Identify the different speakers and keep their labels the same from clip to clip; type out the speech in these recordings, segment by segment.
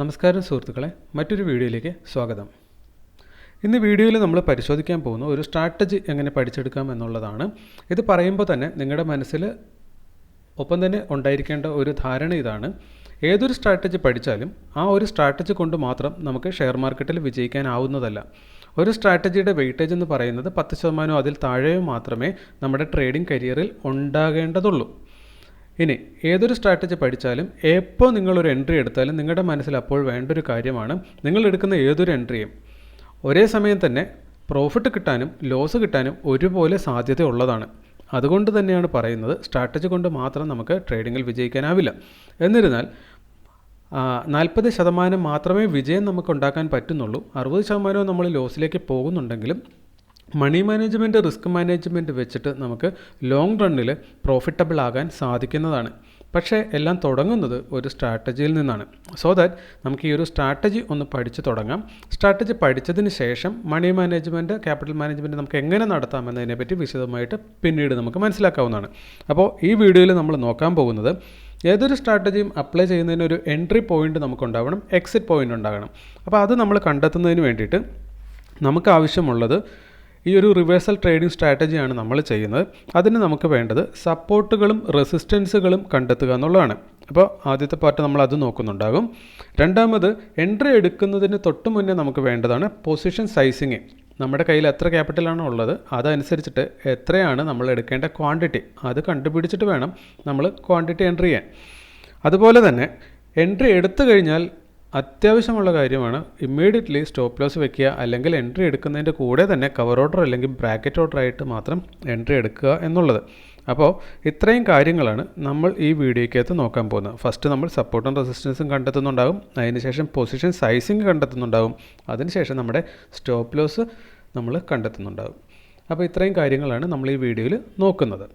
Speaker 1: നമസ്കാരം സുഹൃത്തുക്കളെ മറ്റൊരു വീഡിയോയിലേക്ക് സ്വാഗതം. ഇന്ന് വീഡിയോയിൽ നമ്മൾ പരിശോധിക്കാൻ പോകുന്ന ഒരു സ്ട്രാറ്റജി എങ്ങനെ പഠിച്ചെടുക്കാം എന്നുള്ളതാണ്. ഇത് പറയുമ്പോൾ തന്നെ നിങ്ങളുടെ മനസ്സിൽ ഒപ്പം തന്നെ ഉണ്ടായിരിക്കേണ്ട ഒരു ധാരണ ഇതാണ്. ഏതൊരു സ്ട്രാറ്റജി പഠിച്ചാലും ആ ഒരു സ്ട്രാറ്റജി കൊണ്ട് മാത്രം നമുക്ക് ഷെയർ മാർക്കറ്റിൽ വിജയിക്കാനാവുന്നതല്ല. ഒരു സ്ട്രാറ്റജിയുടെ വെയിറ്റേജ് എന്ന് പറയുന്നത് പത്ത് ശതമാനമോ അതിൽ താഴെയോ മാത്രമേ നമ്മുടെ ട്രേഡിംഗ് കരിയറിൽ ഉണ്ടാകേണ്ടതുള്ളൂ. ഇനി ഏതൊരു സ്ട്രാറ്റജി പഠിച്ചാലും എപ്പോൾ നിങ്ങളൊരു എൻട്രി എടുത്താലും നിങ്ങളുടെ മനസ്സിൽ അപ്പോൾ വേണ്ട ഒരു കാര്യമാണ് നിങ്ങൾ എടുക്കുന്ന ഏതൊരു എൻട്രിയും ഒരേ സമയം തന്നെ പ്രോഫിറ്റ് കിട്ടാനും ലോസ് കിട്ടാനും ഒരുപോലെ സാധ്യത ഉള്ളതാണ്. അതുകൊണ്ട് തന്നെയാണ് പറയുന്നത് സ്ട്രാറ്റജി കൊണ്ട് മാത്രം നമുക്ക് ട്രേഡിങ്ങിൽ വിജയിക്കാനാവില്ല. എന്നിരുന്നാൽ നാൽപ്പത് ശതമാനം മാത്രമേ വിജയം നമുക്ക് ഉണ്ടാക്കാൻ പറ്റുന്നുള്ളൂ. അറുപത് ശതമാനവും നമ്മൾ ലോസിലേക്ക് പോകുന്നുണ്ടെങ്കിലും മണി മാനേജ്മെന്റ് റിസ്ക് മാനേജ്മെന്റ് വെച്ചിട്ട് നമുക്ക് ലോങ് റണ്ണിൽ പ്രോഫിറ്റബിൾ ആകാൻ സാധിക്കുന്നതാണ്. പക്ഷേ എല്ലാം തുടങ്ങുന്നത് ഒരു സ്ട്രാറ്റജിയിൽ നിന്നാണ്. സോ ദാറ്റ് നമുക്ക് ഈ ഒരു സ്ട്രാറ്റജി ഒന്ന് പഠിച്ച് തുടങ്ങാം. സ്ട്രാറ്റജി പഠിച്ചതിന് ശേഷം മണി മാനേജ്മെന്റ് ക്യാപിറ്റൽ മാനേജ്മെന്റ് നമുക്ക് എങ്ങനെ നടത്താമെന്നതിനെ പറ്റി വിശദമായിട്ട് പിന്നീട് നമുക്ക് മനസ്സിലാക്കാവുന്നതാണ്. അപ്പോൾ ഈ വീഡിയോയിൽ നമ്മൾ നോക്കാൻ പോകുന്നത് ഏതൊരു സ്ട്രാറ്റജിയും അപ്ലൈ ചെയ്യുന്നതിന് ഒരു എൻട്രി പോയിന്റ് നമുക്കുണ്ടാവണം എക്സിറ്റ് പോയിന്റ് ഉണ്ടാകണം. അപ്പോൾ അത് നമ്മൾ കണ്ടെത്തുന്നതിന് വേണ്ടിയിട്ട് നമുക്ക് ആവശ്യമുള്ളത് ഈ ഒരു റിവേഴ്സൽ ട്രേഡിംഗ് സ്ട്രാറ്റജിയാണ് നമ്മൾ ചെയ്യുന്നത്. അതിന് നമുക്ക് വേണ്ടത് സപ്പോർട്ടുകളും റെസിസ്റ്റൻസുകളും കണ്ടെത്തുക എന്നുള്ളതാണ്. അപ്പോൾ ആദ്യത്തെ പാർട്ട് നമ്മൾ അത് നോക്കുന്നുണ്ടാകും. രണ്ടാമത് എൻട്രി എടുക്കുന്നതിന് തൊട്ട് മുന്നേ നമുക്ക് വേണ്ടതാണ് പൊസിഷൻ സൈസിങ് നമ്മുടെ കയ്യിൽ എത്ര ക്യാപിറ്റലാണോ ഉള്ളത് അതനുസരിച്ചിട്ട് എത്രയാണ് നമ്മൾ എടുക്കേണ്ട ക്വാണ്ടിറ്റി അത് കണ്ടുപിടിച്ചിട്ട് വേണം നമ്മൾ ക്വാണ്ടിറ്റി എൻട്രി ചെയ്യാൻ. അതുപോലെ തന്നെ എൻട്രി എടുത്തു കഴിഞ്ഞാൽ അത്യാവശ്യമുള്ള കാര്യമാണ് ഇമ്മീഡിയറ്റ്ലി സ്റ്റോപ്പ് ലോസ് വെക്കുക അല്ലെങ്കിൽ എൻട്രി എടുക്കുന്നതിന്റെ കൂടെ തന്നെ കവർ ഓർഡർ അല്ലെങ്കിൽ ബ്രാക്കറ്റ് ഓർഡർ ആയിട്ട് മാത്രം എൻട്രി എടുക്കുക എന്നുള്ളത്. അപ്പോൾ ഇത്രയും കാര്യങ്ങളാണ് നമ്മൾ ഈ വീഡിയോയ്ക്കകത്ത് നോക്കാൻ പോകുന്നത്. ഫസ്റ്റ് നമ്മൾ സപ്പോർട്ടും റെസിസ്റ്റൻസും കണ്ടെത്തുന്നുണ്ടാകും. അതിനുശേഷം പൊസിഷൻ സൈസിങ് കണ്ടെത്തുന്നുണ്ടാകും. അതിനുശേഷം നമ്മുടെ സ്റ്റോപ്പ് ലോസ് നമ്മൾ കണ്ടെത്തുന്നുണ്ടാകും. അപ്പോൾ ഇത്രയും കാര്യങ്ങളാണ് നമ്മൾ ഈ വീഡിയോയിൽ നോക്കുന്നത്.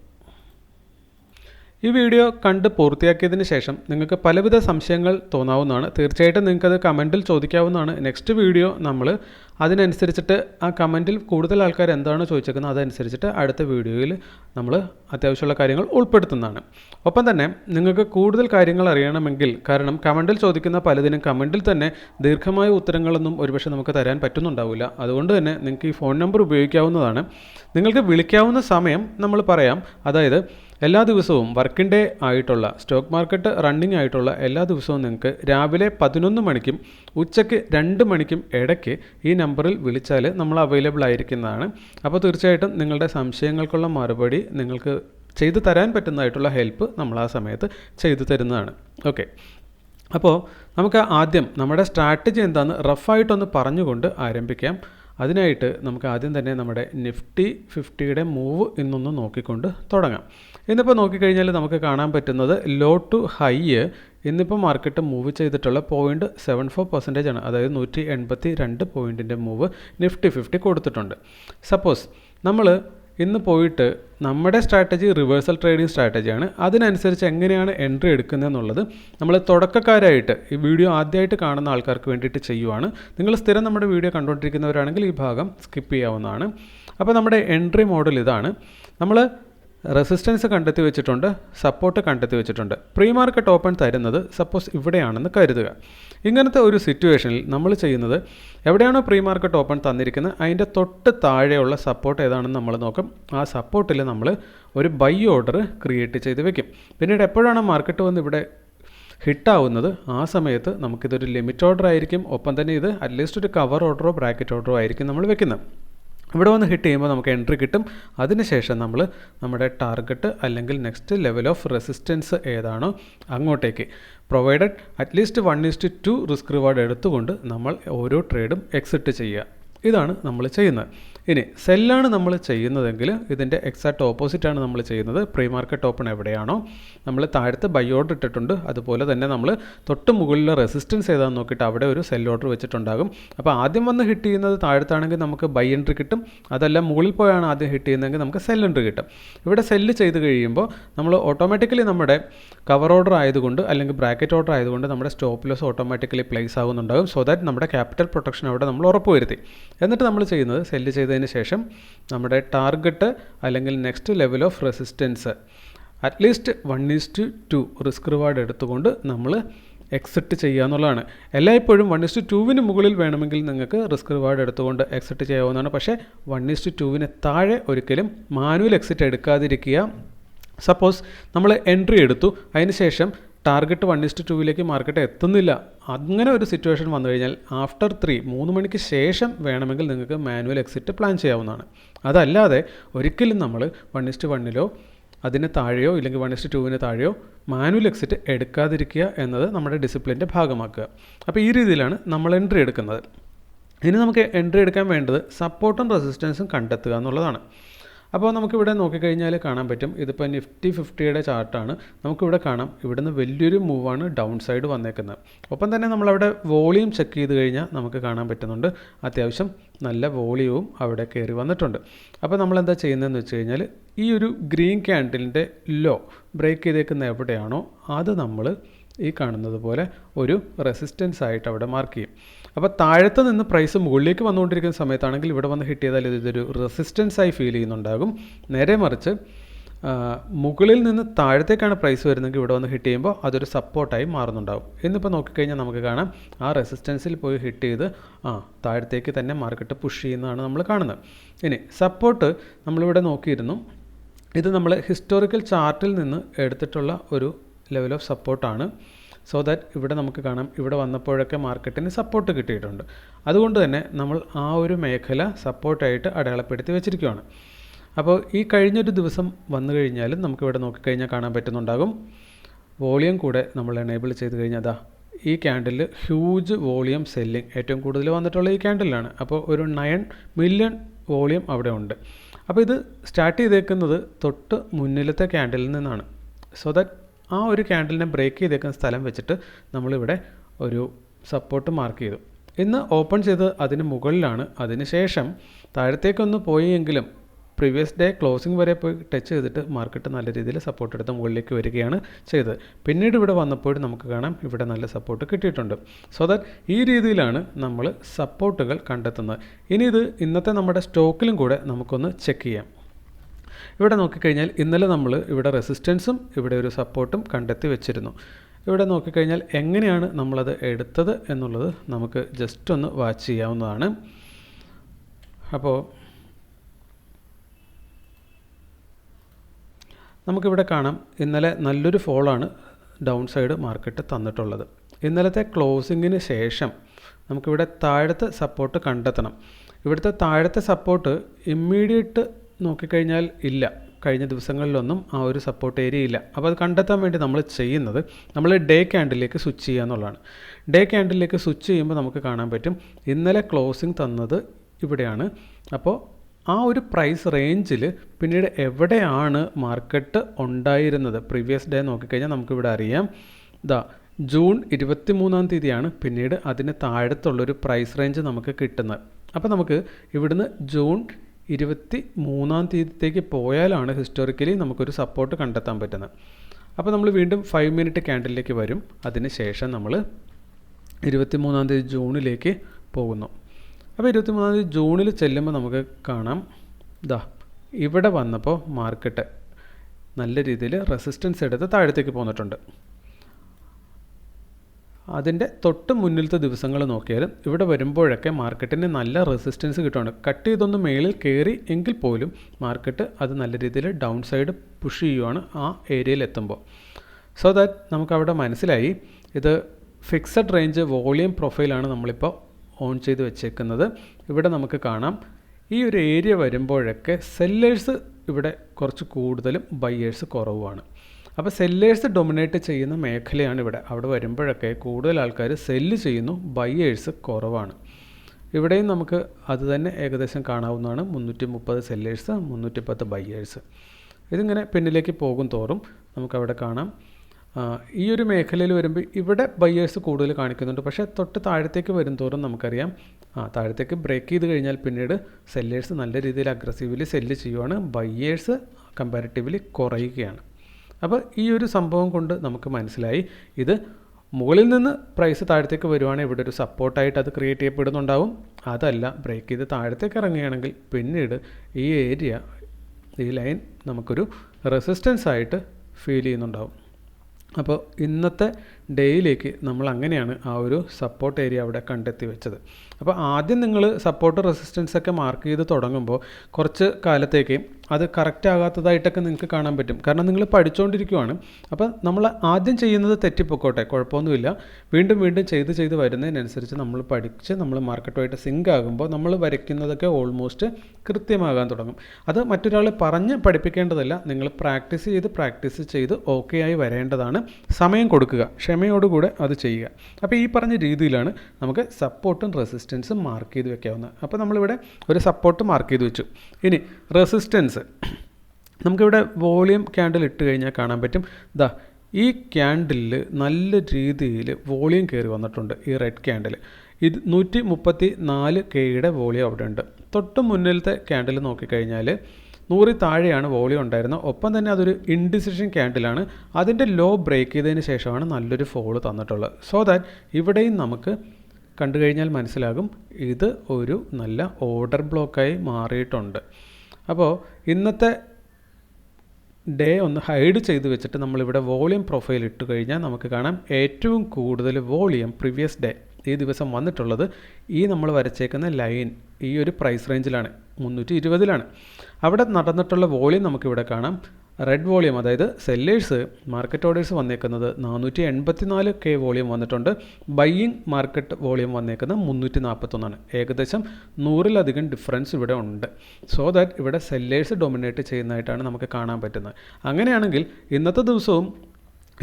Speaker 1: ഈ വീഡിയോ കണ്ട് പൂർത്തിയാക്കിയതിന് ശേഷം നിങ്ങൾക്ക് പലവിധ സംശയങ്ങൾ തോന്നാവുന്നതാണ്. തീർച്ചയായിട്ടും നിങ്ങൾക്കത് കമന്റിൽ ചോദിക്കാവുന്നതാണ്. നെക്സ്റ്റ് വീഡിയോ നമ്മൾ അതിനനുസരിച്ചിട്ട് ആ കമന്റിൽ കൂടുതൽ ആൾക്കാർ എന്താണ് ചോദിച്ചേക്കുന്നത് അതനുസരിച്ചിട്ട് അടുത്ത വീഡിയോയിൽ നമ്മൾ അത്യാവശ്യമുള്ള കാര്യങ്ങൾ ഉൾപ്പെടുത്തുന്നതാണ്. ഒപ്പം തന്നെ നിങ്ങൾക്ക് കൂടുതൽ കാര്യങ്ങൾ അറിയണമെങ്കിൽ കാരണം കമന്റിൽ ചോദിക്കുന്ന പലതിനും കമന്റിൽ തന്നെ ദീർഘമായ ഉത്തരങ്ങളൊന്നും ഒരുപക്ഷെ നമുക്ക് തരാൻ പറ്റുന്നുണ്ടാവില്ല. അതുകൊണ്ട് തന്നെ നിങ്ങൾക്ക് ഈ ഫോൺ നമ്പർ ഉപയോഗിക്കാവുന്നതാണ്. നിങ്ങൾക്ക് വിളിക്കാവുന്ന സമയം നമ്മൾ പറയാം. അതായത് എല്ലാ ദിവസവും വർക്കിംഗ് ഡേ ആയിട്ടുള്ള സ്റ്റോക്ക് മാർക്കറ്റ് റണ്ണിംഗ് ആയിട്ടുള്ള എല്ലാ ദിവസവും നിങ്ങൾക്ക് രാവിലെ പതിനൊന്ന് മണിക്കും ഉച്ചയ്ക്ക് രണ്ട് മണിക്കും ഇടയ്ക്ക് ഈ നമ്പറിൽ വിളിച്ചാൽ നമ്മൾ അവൈലബിൾ ആയിരിക്കുന്നതാണ്. അപ്പോൾ തീർച്ചയായിട്ടും നിങ്ങളുടെ സംശയങ്ങൾക്കുള്ള മറുപടി നിങ്ങൾക്ക് ചെയ്തു തരാൻ പറ്റുന്നതായിട്ടുള്ള ഹെൽപ്പ് നമ്മൾ ആ സമയത്ത് ചെയ്തു തരുന്നതാണ്. ഓക്കെ അപ്പോൾ നമുക്ക് ആദ്യം നമ്മുടെ സ്ട്രാറ്റജി എന്താണെന്ന് റഫായിട്ടൊന്ന് പറഞ്ഞുകൊണ്ട് ആരംഭിക്കാം. അതിനായിട്ട് നമുക്ക് ആദ്യം തന്നെ നമ്മുടെ നിഫ്റ്റി ഫിഫ്റ്റിയുടെ മൂവ് ഇന്നൊന്ന് നോക്കിക്കൊണ്ട് തുടങ്ങാം. ഇന്നിപ്പോൾ നോക്കിക്കഴിഞ്ഞാൽ നമുക്ക് കാണാൻ പറ്റുന്നത് ലോ ടു ഹൈ ഇന്നിപ്പോൾ മാർക്കറ്റ് മൂവ് ചെയ്തിട്ടുള്ള പോയിന്റ് സെവൻ ഫോർ പെർസെന്റേജ് ആണ്. അതായത് നൂറ്റി എൺപത്തി രണ്ട് പോയിന്റിന്റെ മൂവ് നിഫ്റ്റി ഫിഫ്റ്റി കൊടുത്തിട്ടുണ്ട്. സപ്പോസ് നമ്മൾ ഇന്ന് പോയിട്ട് നമ്മുടെ സ്ട്രാറ്റജി റിവേഴ്സൽ ട്രേഡിംഗ് സ്ട്രാറ്റജിയാണ് അതിനനുസരിച്ച് എങ്ങനെയാണ് എൻട്രി എടുക്കുന്നതെന്നുള്ളത് നമ്മൾ തുടക്കക്കാരായിട്ട് ഈ വീഡിയോ ആദ്യമായിട്ട് കാണുന്ന ആൾക്കാർക്ക് വേണ്ടിയിട്ട് ചെയ്യുവാണ്. നിങ്ങൾ സ്ഥിരം നമ്മുടെ വീഡിയോ കണ്ടുകൊണ്ടിരിക്കുന്നവരാണെങ്കിൽ ഈ ഭാഗം സ്കിപ്പ് ചെയ്യാവുന്നതാണ്. അപ്പോൾ നമ്മുടെ എൻട്രി മോഡൽ ഇതാണ്. നമ്മൾ റെസിസ്റ്റൻസ് കണ്ടെത്തി വെച്ചിട്ടുണ്ട് സപ്പോർട്ട് കണ്ടെത്തി വെച്ചിട്ടുണ്ട്. പ്രീ മാർക്കറ്റ് ഓപ്പൺ തരുന്നത് സപ്പോസ് ഇവിടെയാണെന്ന് കരുതുക. ഇങ്ങനത്തെ ഒരു സിറ്റുവേഷനിൽ നമ്മൾ ചെയ്യുന്നത് എവിടെയാണോ പ്രീ മാർക്കറ്റ് ഓപ്പൺ തന്നിരിക്കുന്നത് അതിന്റെ തൊട്ട് താഴെയുള്ള സപ്പോർട്ട് ഏതാണെന്ന് നമ്മൾ നോക്കും. ആ സപ്പോർട്ടിൽ നമ്മൾ ഒരു ബൈ ഓർഡർ ക്രിയേറ്റ് ചെയ്ത് വെക്കും. പിന്നീട് എപ്പോഴാണ് മാർക്കറ്റ് വന്ന് ഇവിടെ ഹിറ്റാവുന്നത് ആ സമയത്ത് നമുക്കിതൊരു ലിമിറ്റ് ഓർഡർ ആയിരിക്കും. ഒപ്പം തന്നെ ഇത് അറ്റ്ലീസ്റ്റ് ഒരു കവർ ഓർഡറോ ബ്രാക്കറ്റ് ഓർഡറോ ആയിരിക്കും നമ്മൾ വെക്കുന്നത്. ഇവിടെ വന്ന് ഹിറ്റ് ചെയ്യുമ്പോൾ നമുക്ക് എൻട്രി കിട്ടും. അതിനുശേഷം നമ്മൾ നമ്മുടെ ടാർഗറ്റ് അല്ലെങ്കിൽ നെക്സ്റ്റ് ലെവൽ ഓഫ് റെസിസ്റ്റൻസ് ഏതാണോ അങ്ങോട്ടേക്ക് provided at least one is to risk reward എടുത്തുകൊണ്ട് നമ്മൾ ഓരോ ട്രേഡും എക്സിറ്റ് ചെയ്യുക. ഇതാണ് നമ്മൾ ചെയ്യുന്നത്. ഇനി സെല്ലാണ് നമ്മൾ ചെയ്യുന്നതെങ്കിൽ ഇതിന്റെ എക്സാക്ട് ഓപ്പോസിറ്റാണ് നമ്മൾ ചെയ്യുന്നത്. പ്രീ മാർക്കറ്റ് ഓപ്പൺ എവിടെയാണോ? നമ്മൾ താഴത്ത് ബൈ ഓർഡർ ഇട്ടിട്ടുണ്ട്. അതുപോലെ തന്നെ നമ്മൾ തൊട്ട് മുകളിലെ റെസിസ്റ്റൻസ് ഏതാണെന്ന് നോക്കിയിട്ട് അവിടെ ഒരു സെൽ ഓർഡർ വെച്ചിട്ടുണ്ടാകും. അപ്പോൾ ആദ്യം വന്ന് ഹിറ്റ് ചെയ്യുന്നത് താഴത്താണെങ്കിൽ നമുക്ക് ബൈ എൻട്രി കിട്ടും. അതല്ല മുകളിൽ പോയാണ് ആദ്യം ഹിറ്റ് ചെയ്യുന്നതെങ്കിൽ നമുക്ക് സെൽ എൻട്രി കിട്ടും. ഇവിടെ സെല്ല് ചെയ്ത് കഴിയുമ്പോൾ നമ്മൾ ഓട്ടോമാറ്റിക്കലി നമ്മുടെ കവർ ഓർഡർ ആയതുകൊണ്ട് അല്ലെങ്കിൽ ബ്രാക്കറ്റ് ഓർഡർ ആയതുകൊണ്ട് നമ്മുടെ സ്റ്റോപ്പ് ലോസ് ഓട്ടോമാറ്റിക്കലി പ്ലേസ് ആകുന്നുണ്ടാകും സോ ദാറ്റ് നമ്മുടെ ക്യാപിറ്റൽ പ്രൊട്ടക്ഷൻ അവിടെ നമ്മൾ ഉറപ്പ് ഉറപ്പുവരുത്തി എന്നിട്ട് നമ്മൾ ചെയ്യുന്നത് സെല്ല് ചെയ്തതിന് ശേഷം നമ്മുടെ ടാർഗറ്റ് അല്ലെങ്കിൽ next level of resistance at least one is to risk reward എടുത്തുകൊണ്ട് നമ്മൾ എക്സിറ്റ് ചെയ്യുക എന്നുള്ളതാണ്. എല്ലായ്പ്പോഴും വൺ ഇസ്റ്റ് ടുവിന് മുകളിൽ വേണമെങ്കിൽ നിങ്ങൾക്ക് റിസ്ക് റിവാർഡ് എടുത്തുകൊണ്ട് എക്സിറ്റ് ചെയ്യാവുന്നതാണ്. പക്ഷേ വൺ ഇസ്റ്റ് ടുവിന് താഴെ ഒരിക്കലും മാനുവൽ എക്സിറ്റ് എടുക്കാതിരിക്കുക. സപ്പോസ് നമ്മൾ എൻട്രി എടുത്തു. അതിനുശേഷം ടാർഗറ്റ് വൺ ഇസ്റ്റ് ടുവിലേക്ക് മാർക്കറ്റ് എത്തുന്നില്ല. അങ്ങനെ ഒരു സിറ്റുവേഷൻ വന്നു കഴിഞ്ഞാൽ ആഫ്റ്റർ ത്രീ മൂന്ന് മണിക്ക് ശേഷം വേണമെങ്കിൽ നിങ്ങൾക്ക് മാനുവൽ എക്സിറ്റ് പ്ലാൻ ചെയ്യാവുന്നതാണ്. അതല്ലാതെ ഒരിക്കലും നമ്മൾ വൺ ഇസ്റ്റ് വണ്ണിലോ അതിന് താഴെയോ ഇല്ലെങ്കിൽ വൺ ഇസ്റ്റ് ടുവിന് താഴെയോ മാനുവൽ എക്സിറ്റ് എടുക്കാതിരിക്കുക എന്നത് നമ്മുടെ ഡിസിപ്ലിന്റെ ഭാഗമാക്കുക. അപ്പോൾ ഈ രീതിയിലാണ് നമ്മൾ എൻട്രി എടുക്കുന്നത്. ഇനി നമുക്ക് എൻട്രി എടുക്കാൻ വേണ്ടത് സപ്പോർട്ടും റെസിസ്റ്റൻസും കണ്ടെത്തുക എന്നുള്ളതാണ്. അപ്പോൾ നമുക്കിവിടെ നോക്കിക്കഴിഞ്ഞാൽ കാണാൻ പറ്റും. ഇതിപ്പോൾ നിഫ്റ്റി ഫിഫ്റ്റിയുടെ ചാർട്ടാണ്. നമുക്കിവിടെ കാണാം. ഇവിടുന്ന് വലിയൊരു മൂവാണ് ഡൗൺ സൈഡ് വന്നേക്കുന്നത്. ഒപ്പം തന്നെ നമ്മളവിടെ വോളിയം ചെക്ക് ചെയ്ത് കഴിഞ്ഞാൽ നമുക്ക് കാണാൻ പറ്റുന്നുണ്ട്. അത്യാവശ്യം നല്ല വോളിയവും അവിടെ കയറി വന്നിട്ടുണ്ട്. അപ്പോൾ നമ്മളെന്താ ചെയ്യുന്നതെന്ന് വെച്ച് കഴിഞ്ഞാൽ ഈ ഒരു ഗ്രീൻ ക്യാൻഡിലിന്റെ ലോ ബ്രേക്ക് ചെയ്തേക്കുന്ന എവിടെയാണോ അത് നമ്മൾ ഈ കാണുന്നത് പോലെ ഒരു റെസിസ്റ്റൻസ് ആയിട്ട് അവിടെ മാർക്ക് ചെയ്യും. അപ്പോൾ താഴത്ത് നിന്ന് പ്രൈസ് മുകളിലേക്ക് വന്നുകൊണ്ടിരിക്കുന്ന സമയത്താണെങ്കിൽ ഇവിടെ വന്ന് ഹിറ്റ് ചെയ്താൽ ഇതൊരു റെസിസ്റ്റൻസ് ആയി ഫീൽ ചെയ്യുന്നുണ്ടാകും. നേരെ മറിച്ച് മുകളിൽ നിന്ന് താഴത്തേക്കാണ് പ്രൈസ് വരുന്നതെങ്കിൽ ഇവിടെ വന്ന് ഹിറ്റ് ചെയ്യുമ്പോൾ അതൊരു സപ്പോർട്ടായി മാറുന്നുണ്ടാകും. എന്നിപ്പോൾ നോക്കിക്കഴിഞ്ഞാൽ നമുക്ക് കാണാം ആ റെസിസ്റ്റൻസിൽ പോയി ഹിറ്റ് ചെയ്ത് ആ താഴത്തേക്ക് തന്നെ മാർക്കറ്റ് പുഷ് ചെയ്യുന്നതാണ് നമ്മൾ കാണുന്നത്. ഇനി സപ്പോർട്ട് നമ്മളിവിടെ നോക്കിയിരുന്നു. ഇത് നമ്മൾ ഹിസ്റ്റോറിക്കൽ ചാർട്ടിൽ നിന്ന് എടുത്തിട്ടുള്ള ഒരു ലെവൽ ഓഫ് സപ്പോർട്ടാണ് സോ ദാറ്റ് ഇവിടെ നമുക്ക് കാണാം. ഇവിടെ വന്നപ്പോഴൊക്കെ മാർക്കറ്റിന് സപ്പോർട്ട് കിട്ടിയിട്ടുണ്ട്. അതുകൊണ്ട് തന്നെ നമ്മൾ ആ ഒരു മേഖല സപ്പോർട്ടായിട്ട് അടയാളപ്പെടുത്തി വെച്ചിരിക്കുകയാണ് അപ്പോൾ ഈ കഴിഞ്ഞൊരു ദിവസം വന്നു കഴിഞ്ഞാലും നമുക്കിവിടെ നോക്കിക്കഴിഞ്ഞാൽ കാണാൻ പറ്റുന്നുണ്ടാകും. വോളിയം കൂടെ നമ്മൾ എനേബിൾ ചെയ്ത് കഴിഞ്ഞാൽ അതാ ഈ ക്യാൻഡിൽ ഹ്യൂജ് വോളിയം സെല്ലിംഗ് ഏറ്റവും കൂടുതൽ വന്നിട്ടുള്ള ഈ ക്യാൻഡിലാണ് അപ്പോൾ ഒരു നയൻ മില്യൺ വോളിയം അവിടെ ഉണ്ട്. അപ്പോൾ ഇത് സ്റ്റാർട്ട് ചെയ്തേക്കുന്നത് തൊട്ട് മുന്നിലത്തെ ക്യാൻഡിലിൽ നിന്നാണ്. സോ ദാറ്റ് ആ ഒരു ക്യാൻഡിലിനെ ബ്രേക്ക് ചെയ്തേക്കുന്ന സ്ഥലം വെച്ചിട്ട് നമ്മളിവിടെ ഒരു സപ്പോർട്ട് മാർക്ക് ചെയ്തു. ഇന്ന് ഓപ്പൺ ചെയ്ത് അതിന് മുകളിലാണ്. അതിന് ശേഷം താഴത്തേക്കൊന്ന് പോയെങ്കിലും പ്രീവിയസ് ഡേ ക്ലോസിംഗ് വരെ പോയി ടച്ച് ചെയ്തിട്ട് മാർക്കറ്റ് നല്ല രീതിയിൽ സപ്പോർട്ട് എടുത്ത് മുകളിലേക്ക് വരികയാണ് ചെയ്തത്. പിന്നീട് ഇവിടെ വന്നപ്പോൾ നമുക്ക് കാണാം ഇവിടെ നല്ല സപ്പോർട്ട് കിട്ടിയിട്ടുണ്ട്. സോ ദാറ്റ് ഈ രീതിയിലാണ് നമ്മൾ സപ്പോർട്ടുകൾ കണ്ടെത്തുന്നത്. ഇനി ഇത് ഇന്നത്തെ നമ്മുടെ സ്റ്റോക്കിലും കൂടെ നമുക്കൊന്ന് ചെക്ക് ചെയ്യാം. ഇവിടെ നോക്കിക്കഴിഞ്ഞാൽ ഇന്നലെ നമ്മൾ ഇവിടെ റെസിസ്റ്റൻസും ഇവിടെ ഒരു സപ്പോർട്ടും കണ്ടെത്തി വെച്ചിരുന്നു. ഇവിടെ നോക്കിക്കഴിഞ്ഞാൽ എങ്ങനെയാണ് നമ്മളത് എടുത്തത് എന്നുള്ളത് നമുക്ക് ജസ്റ്റ് ഒന്ന് വാച്ച് ചെയ്യാവുന്നതാണ്. അപ്പോൾ നമുക്കിവിടെ കാണാം ഇന്നലെ നല്ലൊരു ഫോളാണ് ഡൗൺ സൈഡ് മാർക്കറ്റ് തന്നിട്ടുള്ളത്. ഇന്നലത്തെ ക്ലോസിങ്ങിന് ശേഷം നമുക്കിവിടെ താഴത്തെ സപ്പോർട്ട് കണ്ടെത്തണം. ഇവിടുത്തെ താഴത്തെ സപ്പോർട്ട് ഇമ്മീഡിയറ്റ് നോക്കിക്കഴിഞ്ഞാൽ ഇല്ല. കഴിഞ്ഞ ദിവസങ്ങളിലൊന്നും ആ ഒരു സപ്പോർട്ട് ഏരിയ ഇല്ല. അപ്പോൾ അത് കണ്ടെത്താൻ വേണ്ടി നമ്മൾ ചെയ്യുന്നത് നമ്മൾ ഡേ ക്യാൻഡിലേക്ക് സ്വിച്ച് ചെയ്യുക എന്നുള്ളതാണ്. ഡേ ക്യാൻഡിലേക്ക് സ്വിച്ച് ചെയ്യുമ്പോൾ നമുക്ക് കാണാൻ പറ്റും ഇന്നലെ ക്ലോസിംഗ് തന്നത് ഇവിടെയാണ്. അപ്പോൾ ആ ഒരു പ്രൈസ് റേഞ്ചിൽ പിന്നീട് എവിടെയാണ് മാർക്കറ്റ് ഉണ്ടായിരുന്നത്? പ്രീവിയസ് ഡേ നോക്കിക്കഴിഞ്ഞാൽ നമുക്കിവിടെ അറിയാം. ഇതാ ജൂൺ ഇരുപത്തി മൂന്നാം തീയതിയാണ് പിന്നീട് അതിന് താഴത്തുള്ളൊരു പ്രൈസ് റേഞ്ച് നമുക്ക് കിട്ടുന്നത്. അപ്പോൾ നമുക്ക് ഇവിടുന്ന് ജൂൺ ഇരുപത്തി മൂന്നാം തീയതിത്തേക്ക് പോയാലാണ് ഹിസ്റ്റോറിക്കലി നമുക്കൊരു സപ്പോർട്ട് കണ്ടെത്താൻ പറ്റുന്നത്. അപ്പോൾ നമ്മൾ വീണ്ടും ഫൈവ് മിനിറ്റ് ക്യാൻഡലിലേക്ക് വരും. അതിന് ശേഷം നമ്മൾ ഇരുപത്തി മൂന്നാം തീയതി ജൂണിലേക്ക് പോകുന്നു. അപ്പോൾ ഇരുപത്തി മൂന്നാം തീയതി ജൂണിൽ ചെല്ലുമ്പോൾ നമുക്ക് കാണാം. ഇതാ ഇവിടെ വന്നപ്പോൾ മാർക്കറ്റ് നല്ല രീതിയിൽ റെസിസ്റ്റൻസ് എടുത്ത് താഴത്തേക്ക് പോന്നിട്ടുണ്ട്. അതിന്റെ തൊട്ട് മുന്നിലത്തെ ദിവസങ്ങൾ നോക്കിയാലും ഇവിടെ വരുമ്പോഴൊക്കെ മാർക്കറ്റിന് നല്ല റെസിസ്റ്റൻസ് കിട്ടുകയാണ് കട്ട് ചെയ്തൊന്ന് മേളിൽ കയറി എങ്കിൽ പോലും മാർക്കറ്റ് അത് നല്ല രീതിയിൽ ഡൗൺ സൈഡ് പുഷ് ചെയ്യുവാണ് ആ ഏരിയയിൽ എത്തുമ്പോൾ. സോ ദാറ്റ് നമുക്കവിടെ മനസ്സിലായി. ഇത് ഫിക്സഡ് റേഞ്ച് വോളിയം പ്രൊഫൈലാണ് നമ്മളിപ്പോൾ ഓൺ ചെയ്ത് വെച്ചേക്കുന്നത്. ഇവിടെ നമുക്ക് കാണാം. ഈ ഒരു ഏരിയ വരുമ്പോഴൊക്കെ സെല്ലേഴ്സ് ഇവിടെ കുറച്ച് കൂടുതലും ബയ്യേഴ്സ് കുറവുമാണ്. അപ്പോൾ സെല്ലേഴ്സ് ഡൊമിനേറ്റ് ചെയ്യുന്ന മേഖലയാണ് ഇവിടെ. അവിടെ വരുമ്പോഴൊക്കെ കൂടുതൽ ആൾക്കാർ സെല്ല് ചെയ്യുന്നു ബയ്യേഴ്സ് കുറവാണ്. ഇവിടെയും നമുക്ക് അത് തന്നെ ഏകദേശം കാണാവുന്നതാണ്. മുന്നൂറ്റി മുപ്പത് സെല്ലേഴ്സ് മുന്നൂറ്റി പത്ത് ബയ്യേഴ്സ് ഇതിങ്ങനെ പിന്നിലേക്ക് പോകും തോറും നമുക്കവിടെ കാണാം. ഈ ഒരു മേഖലയിൽ വരുമ്പോൾ ഇവിടെ ബയ്യേഴ്സ് കൂടുതൽ കാണിക്കുന്നുണ്ട്. പക്ഷേ തൊട്ട് താഴത്തേക്ക് വരും തോറും നമുക്കറിയാം. ആ താഴത്തേക്ക് ബ്രേക്ക് ചെയ്ത് കഴിഞ്ഞാൽ പിന്നീട് സെല്ലേഴ്സ് നല്ല രീതിയിൽ അഗ്രസീവ്ലി സെല്ല് ചെയ്യുവാണ്. ബയ്യേഴ്സ് കമ്പാരിറ്റീവ്ലി കുറയുകയാണ്. അപ്പോൾ ഈ ഒരു സംഭവം കൊണ്ട് നമുക്ക് മനസ്സിലായി. ഇത് മുകളിൽ നിന്ന് പ്രൈസ് താഴത്തേക്ക് വരുവാണെങ്കിൽ ഇവിടെ ഒരു സപ്പോർട്ടായിട്ട് അത് ക്രിയേറ്റ് ചെയ്യപ്പെടുന്നുണ്ടാവും. അതല്ല ബ്രേക്ക് ചെയ്ത് താഴത്തേക്ക് ഇറങ്ങുകയാണെങ്കിൽ പിന്നീട് ഈ ഏരിയ ഈ ലൈൻ നമുക്കൊരു റെസിസ്റ്റൻസ് ആയിട്ട് ഫീൽ ചെയ്യുന്നുണ്ടാവും. അപ്പോൾ ഇന്നത്തെ ഡേയിലേക്ക് നമ്മൾ അങ്ങനെയാണ് ആ ഒരു സപ്പോർട്ട് ഏരിയ അവിടെ കണ്ടെത്തി വെച്ചത്. അപ്പോൾ ആദ്യം നിങ്ങൾ സപ്പോർട്ട് റെസിസ്റ്റൻസ് ഒക്കെ മാർക്ക് ചെയ്ത് തുടങ്ങുമ്പോൾ കുറച്ച് കാലത്തേക്ക് അത് കറക്റ്റ് ആകാത്തതായിട്ടൊക്കെ നിങ്ങൾക്ക് കാണാൻ പറ്റും. കാരണം നിങ്ങൾ പഠിച്ചുകൊണ്ടിരിക്കുവാണ് അപ്പോൾ നമ്മൾ ആദ്യം ചെയ്യുന്നത് തെറ്റിപ്പോക്കോട്ടെ കുഴപ്പമൊന്നുമില്ല. വീണ്ടും വീണ്ടും ചെയ്ത് ചെയ്ത് വരുന്നതിനനുസരിച്ച് നമ്മൾ പഠിച്ച് നമ്മൾ മാർക്കറ്റുമായിട്ട് സിങ്ക് ആകുമ്പോൾ നമ്മൾ വരയ്ക്കുന്നതൊക്കെ ഓൾമോസ്റ്റ് കൃത്യമാകാൻ തുടങ്ങും. അത് മറ്റൊരാൾ പറഞ്ഞ് പഠിപ്പിക്കേണ്ടതല്ല. നിങ്ങൾ പ്രാക്ടീസ് ചെയ്ത് പ്രാക്ടീസ് ചെയ്ത് ഓക്കെ ആയി വരേണ്ടതാണ്. സമയം കൊടുക്കുക ക്ഷമയോടുകൂടെ അത് ചെയ്യുക. അപ്പോൾ ഈ പറഞ്ഞ രീതിയിലാണ് നമുക്ക് സപ്പോർട്ടും റെസിസ്റ്റൻസും മാർക്ക് ചെയ്ത് വെക്കാവുന്നത് അപ്പോൾ നമ്മളിവിടെ ഒരു സപ്പോർട്ട് മാർക്ക് ചെയ്ത് വെച്ചു. ഇനി റെസിസ്റ്റൻസ് നമുക്കിവിടെ വോളിയം ക്യാൻഡിൽ ഇട്ട് കഴിഞ്ഞാൽ കാണാൻ പറ്റും. ദാ ഈ ക്യാൻഡിലിൽ നല്ല രീതിയിൽ വോളിയം കയറി വന്നിട്ടുണ്ട് ഈ റെഡ് ക്യാൻഡിൽ ഇത് നൂറ്റി മുപ്പത്തി നാല് കെയുടെ വോളിയം അവിടെ ഉണ്ട്. തൊട്ട് മുന്നിലത്തെ ക്യാൻഡിൽ നോക്കിക്കഴിഞ്ഞാൽ നൂറിൽ താഴെയാണ് വോളിയം ഉണ്ടായിരുന്നത്. ഒപ്പം തന്നെ അതൊരു ഇൻഡിസിഷൻ ക്യാൻഡിലാണ് അതിന്റെ ലോ ബ്രേക്ക് ചെയ്തതിന് ശേഷമാണ് നല്ലൊരു ഫോൾ തന്നിട്ടുള്ളത്. സോ ദാറ്റ് ഇവിടെയും നമുക്ക് കണ്ടു കഴിഞ്ഞാൽ മനസ്സിലാകും ഇത് ഒരു നല്ല ഓർഡർ ബ്ലോക്കായി മാറിയിട്ടുണ്ട്. അപ്പോൾ ഇന്നത്തെ ഡേ ഒന്ന് ഹൈഡ് ചെയ്ത് വെച്ചിട്ട് നമ്മളിവിടെ വോളിയം പ്രൊഫൈൽ ഇട്ട് കഴിഞ്ഞാൽ നമുക്ക് കാണാം ഏറ്റവും കൂടുതൽ വോളിയം പ്രീവിയസ് ഡേ ഈ ദിവസം വന്നിട്ടുള്ളത് ഈ നമ്മൾ വരച്ചേക്കുന്ന ലൈൻ ഈ ഒരു പ്രൈസ് റേഞ്ചിലാണ് മുന്നൂറ്റി ഇരുപതിലാണ്. അവിടെ നടന്നിട്ടുള്ള വോളിയം നമുക്കിവിടെ കാണാം. റെഡ് വോളിയം അതായത് സെല്ലേഴ്സ് മാർക്കറ്റ് ഓർഡേഴ്സ് വന്നേക്കുന്നത് നാനൂറ്റി എൺപത്തി നാല് കെ വോളിയം വന്നിട്ടുണ്ട്. ബയ്യിങ് മാർക്കറ്റ് വോളിയം വന്നേക്കുന്നത് മുന്നൂറ്റി നാൽപ്പത്തൊന്നാണ് ഏകദേശം നൂറിലധികം ഡിഫറൻസ് ഇവിടെ ഉണ്ട്. സോ ദാറ്റ് ഇവിടെ സെല്ലേഴ്സ് ഡൊമിനേറ്റ് ചെയ്യുന്നതായിട്ടാണ് നമുക്ക് കാണാൻ പറ്റുന്നത്. അങ്ങനെയാണെങ്കിൽ ഇന്നത്തെ ദിവസവും